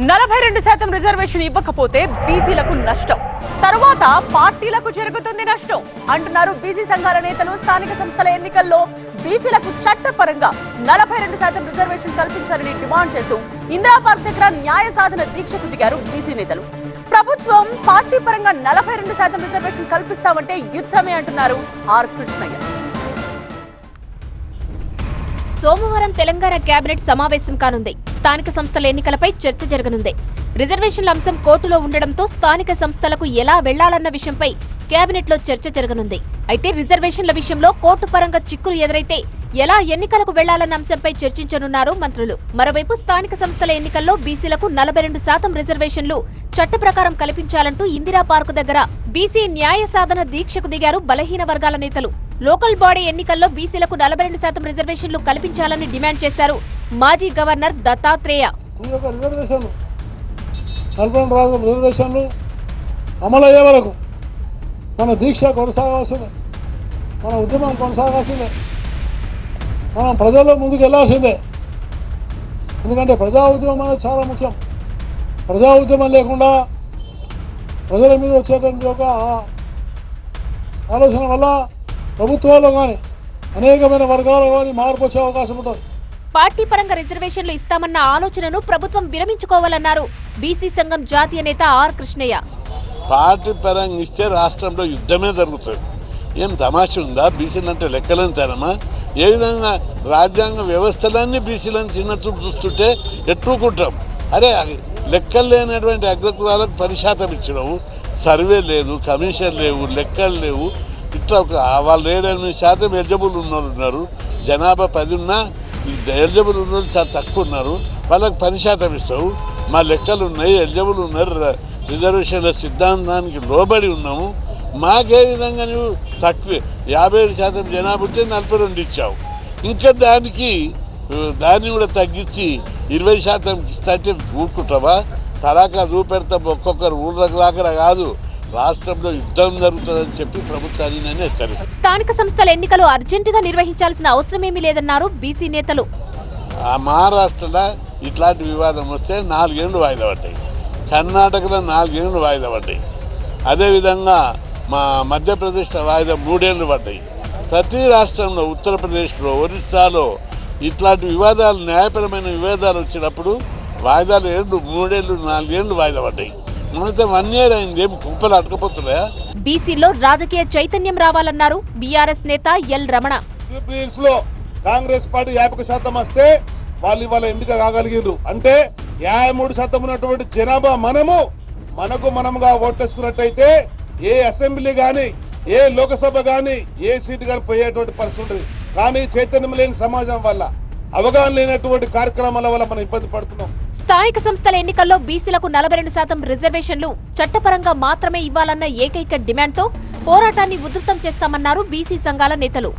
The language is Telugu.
నలభై రెండు శాతం రిజర్వేషన్ ఇవ్వకపోతే బీసీలకు నష్టం. తరువాత పార్టీలకు జరుగుతుంది నష్టం. అంటున్నారు బీసీ సంఘాల నేతలు స్థానిక సంస్థల ఎన్నికల్లో బీసీలకు చట్టపరంగా నలభై రెండు శాతం రిజర్వేషన్ కల్పించాలని డిమాండ్ చేస్తూ ఇందిరా పార్క్ దగ్గర న్యాయ సాధన దీక్షకు దిగారు బీసీ నేతలు. ప్రభుత్వం పార్టీ పరంగా నలభై రెండు శాతం రిజర్వేషన్ కల్పిస్తామంటే యుద్ధమే అంటున్నారు ఆర్ కృష్ణయ్య. సోమవారం తెలంగాణ కేబినెట్ సమావేశం కానుంది. స్థానిక సంస్థల ఎన్నికలపై చర్చ జరగనుంది. రిజర్వేషన్ల అంశం కోర్టులో ఉండడంతో స్థానిక సంస్థలకు ఎలా వెళ్ళాలన్న విషయంపై కేబినెట్లో చర్చ జరగనుంది. అయితే రిజర్వేషన్ల విషయంలో కోర్టు పరంగా చిక్కులు ఎదురైతే ఎలా ఎన్నికలకు వెళ్ళాలన్న అంశంపై చర్చించనున్నారు మంత్రులు. మరోవైపు స్థానిక సంస్థల ఎన్నికల్లో బీసీలకు నలభై రెండు శాతం రిజర్వేషన్లు చట్ట ప్రకారం కల్పించాలంటూ ఇందిరా పార్కు దగ్గర బీసీ న్యాయ సాధన దీక్షకు దిగారు బలహీన వర్గాల నేతలు. లోకల్ బాడీ ఎన్నికల్లో బీసీలకు నలభై రెండు శాతం రిజర్వేషన్లు కల్పించాలని డిమాండ్ చేశారు మాజీ గవర్నర్ దత్తాత్రేయ. రిజర్వేషన్లు నలభై రాజుల అమలు అయ్యే వరకు మన దీక్ష కొనసాగాల్సిందే మన ఉద్యమం కొనసాగాల్సిందే మనం ప్రజల్లో ముందుకు వెళ్ళాల్సిందే. ఎందుకంటే ప్రజా ఉద్యమం అనేది చాలా ముఖ్యం. ప్రజా ఉద్యమం లేకుండా ప్రజల మీద వచ్చేటువంటి ఒక ఆలోచన వల్ల ప్రభుత్వాల్లో కానీ అనేకమైన వర్గాల్లో కానీ మార్పు వచ్చే అవకాశం ఉంటుంది. పార్టీ పరంగా రిజర్వేషన్లు ఇస్తామన్న ఆలోచనను ప్రభుత్వం విరమించుకోవాలన్నారు. బీసీ సంఘం జాతీయ నేత ఆర్ కృష్ణయ్య. పార్టీ పరంగా ఇస్తే రాష్ట్రంలో యుద్ధమే జరుగుతుంది. ఏం తమాషా ఉందా? బీసీలు అంటే లెక్కలని తరమా? ఏ విధంగా రాజ్యాంగ వ్యవస్థలన్నీ బీసీలను చిన్న చూపు చూస్తుంటే ఎట్టుకుంటాం? అరే అది లెక్కలు లేనటువంటి అగ్రకులాలకు పరిశాతం ఇచ్చినావు. సర్వే లేదు కమిషన్ లేవు లెక్కలు లేవు. ఇట్లా ఒక వాళ్ళు ఏడు ఎనిమిది శాతం ఎలిజిబుల్ ఉన్నోళ్ళు ఉన్నారు. జనాభా పది ఉన్నా ఎలిజిబుల్ ఉన్నోళ్ళు చాలా తక్కువ ఉన్నారు. వాళ్ళకి పది శాతం ఇస్తావు. మా లెక్కలు ఉన్నాయి ఎలిజిబుల్ ఉన్నారు. రిజర్వేషన్ల సిద్ధాంతానికి లోబడి ఉన్నాము. మాకే విధంగా నువ్వు తక్కువ. యాభై ఏడు శాతం జనాభా ఉంటే నలభై రెండు ఇచ్చావు. ఇంకా దానికి దాన్ని కూడా తగ్గించి ఇరవై శాతం ఇస్తాంటే ఊరుకుంటావా? తడాకా చూపెడతాం ఒక్కొక్కరు ఊళ్ళకి రాకరా కాదు. రాష్ట్రంలో యుద్ధం జరుగుతుందని చెప్పి ప్రభుత్వాన్ని నేను హెచ్చరిస్తాను. స్థానిక సంస్థల ఎన్నికలు అర్జెంటుగా నిర్వహించాల్సిన అవసరమేమీ లేదన్నారు బీసీ నేతలు. ఆ మహారాష్ట్రలో ఇట్లాంటి వివాదం వస్తే నాలుగేళ్ళు వాయిదా పడ్డాయి. కర్ణాటకలో నాలుగేళ్ళు వాయిదా పడ్డాయి. అదేవిధంగా మా మధ్యప్రదేశ్లో వాయిదా మూడేళ్ళు పడ్డాయి. ప్రతి రాష్ట్రంలో ఉత్తరప్రదేశ్లో ఒరిస్సాలో ఇట్లాంటి వివాదాలు న్యాయపరమైన వివాదాలు వచ్చినప్పుడు వాయిదాలు ఏళ్ళు మూడేళ్ళు నాలుగేళ్ళు వాయిదా పడ్డాయి. మనతో వన్ ఇయర్ అయింది. ఏమి కుప్పలు అటకపోతున్నాయా బీసీలో రాజకీయ చైతన్యం రావాలన్నారు బీఆర్ఎస్ నేత ఎల్ రమణ. లో కాంగ్రెస్ పార్టీ యాభై శాతం వస్తే వాళ్ళు ఇవాళ ఎంపిక కాగలిగారు అంటే యాభై మూడు శాతం ఉన్నటువంటి జనాభా మనము మనకు మనముగా ఓట్లేసుకున్నట్టయితే ఏ అసెంబ్లీ గాని ఏ లోకసభ గాని ఏ సీటు గాని పోయేటువంటి పరిస్థితి ఉంటుంది కానీ చైతన్యం లేని సమాజం వల్ల అవగాహన లేనటువంటి కార్యక్రమాల వల్ల మనం ఇబ్బంది పడుతున్నాం. స్థానిక సంస్థల ఎన్నికల్లో బీసీలకు నలభై రెండు శాతం రిజర్వేషన్లు చట్టపరంగా మాత్రమే ఇవ్వాలన్న ఏకైక డిమాండ్తో పోరాటాన్ని ఉధృతం చేస్తామన్నారు బీసీ సంఘాల నేతలు.